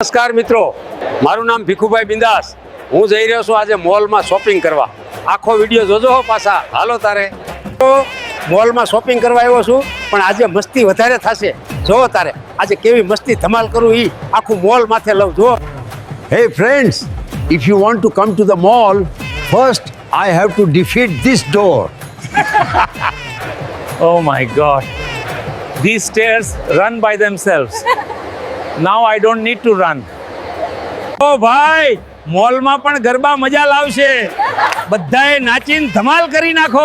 નમસ્કાર મિત્રો મારું નામ ભીખુભાઈ બિંદાસ. હું જઈ રહ્યો છું આજે મોલમાં શોપિંગ કરવા. આખો વીડિયો જોજો હો પાછા. હાલો તારે. તો મોલમાં શોપિંગ કરવા આવ્યો છું પણ આજે મસ્તી વધારે થશે. જો તારે આજે કેવી મસ્તી ધમાલ કરું એ આખું મોલ માથે લઉં. જો. Friends if you you to come to the mall first I have to defeat this door oh my god god. Stairs run by them themselves. Now I don't need to run oh ભાઈ મોલમાં પણ ગરબા મજા લાવશે. બધાએ નાચીને ધમાલ કરી નાખો.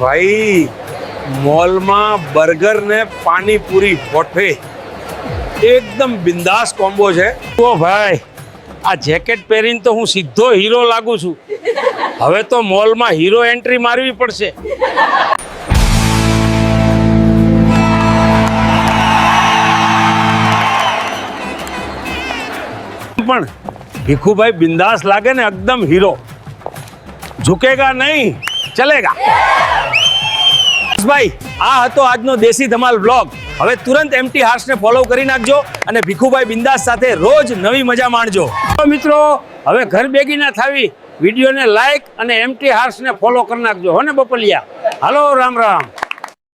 ભાઈ મોલમાં બર્ગર ને પાણીપુરી ફોટે એકદમ બિંદાસ કોમ્બો છે. ઓ ભાઈ, આ જેકેટ પહેરીને તો હું સીધો હીરો લાગુ છું. હવે તો મોલમાં હીરો એન્ટ્રી મારવી પડશે. પણ ભીખુભાઈ બિંદાસ લાગે ને એકદમ હીરો ઝુકેગા નહીં ચલેગા. ભાઈ આ હતો આજનો દેશી ધમાલ બ્લોગ હવે તુરંત એમટી હાર્સને ફોલો કરી નાખજો અને ભીખુભાઈ બિંદાસ સાથે રોજ નવી મજા માણજો. તો મિત્રો હવે ઘર ભેગી ના થાવી. વિડીયોને લાઈક અને એમટી હાર્સને ફોલો કરી નાખજો. હો ને બપલિયા? હાલો રામ રામ.